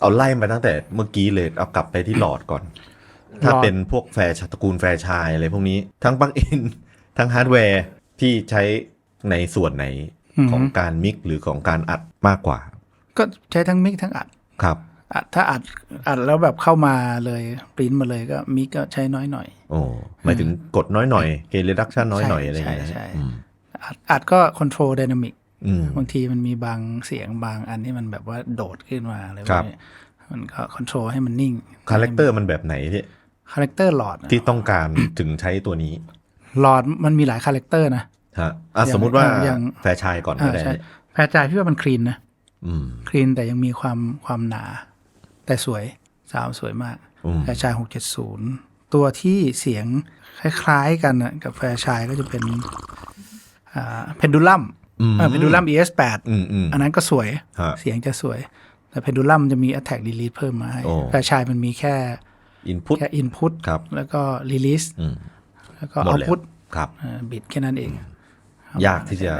เอาไล่มาตั้งแต่เมื่อกี้เลยเอากลับไปที่หลอดก่อน ถ้าหลอดเป็นพวกแฟร์ชตระกูลแฟร์ชายอะไรพวกนี้ทั้งปลั๊กอิน ทั้งฮาร์ดแวร์ที่ใช้ในส่วนไหนของการมิกหรือของการอัดมากกว่า ก็ใช้ทั้งมิกทั้งอัดครับอัดถ้าอัดอัดแล้วแบบเข้ามาเลยปริ้นมาเลยก็มิกก็ใช้น้อยหน่อยโอ้หมายถึงกดน้อยหน่อยเกณฑ์เรดักชันน้อยหน่อยใช่อะไรอย่างเงี้ยใช่อืมอัดอัดก็คอนโทรลไดนามิกอืม บางทีมันมีบางเสียงบางอันที่มันแบบว่าโดดขึ้นมาอะไรแบครับบนี้มันก็คอนโทรลให้มันนิ่งคาแรคเตอร์มันแบบไหนที่คาแรคเตอร์หลอดที่ต้องการถึงใช้ตัวนี้ หลอดมันมีหลายคาแรคเตอร์นะฮะอะอย่างสมมุติว่าอย่างแฟร์ชายก่อนก็อ่าได้ใช่แพรจายพี่ว่ามันคลีนนะอืมคลีนแต่ยังมีความความหนา แต่สวยสาวสวยมากอืมแฟร์ชายหกเจ็ดศูนย์ตัวที่เสียงคล้ายๆกันนะกับแฟร์ชายก็จะเป็นอ่าเพนดูลัมอืม เพนดูลัม ES8 อืมอืมอันนั้นก็สวยฮะเสียงจะสวย แต่เพนดูลัมจะมี Attack Release เพิ่มมาให้โอ้แฟร์ชายมันมีแค่อินพุตแค่ Input ครับแล้วก็ Release อืมแล้วก็หมดแล้ว Output ครับบิดแค่นั้นเอง ยากที่จะ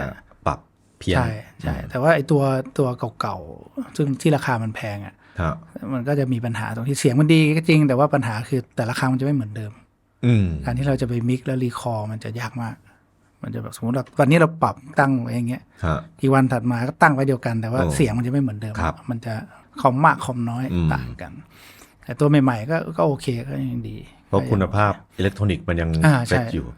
ปรับเพี้ยนใช่ใช่แต่ว่าไอตัวตัวเก่าๆ ซึ่งที่ราคามันแพงอะฮะมันก็จะมีปัญหาตรงที่เสียงมันดีก็จริง แต่ว่าปัญหาคือแต่ละครั้งมันจะไม่เหมือนเดิมอืมการที่เราจะไปมิกแล้วรีคอร์มันจะยากมาก มันจะแบบสมมติว่าวันนี้เราปรับตั้งไว้อย่างเงี้ยฮะอีกวันถัดมาก็ตั้งไว้เดียวกัน แต่ว่าโอ้เสียงมันจะไม่เหมือนเดิมครับมันจะคอมมากคอมน้อยอืมต่างกัน แต่ตัวใหม่ๆก็ก็โอเคก็ยังดี เพราะคุณภาพอิเล็กทรอนิกส์มันยังอ่าเซ็ตใช่อยู่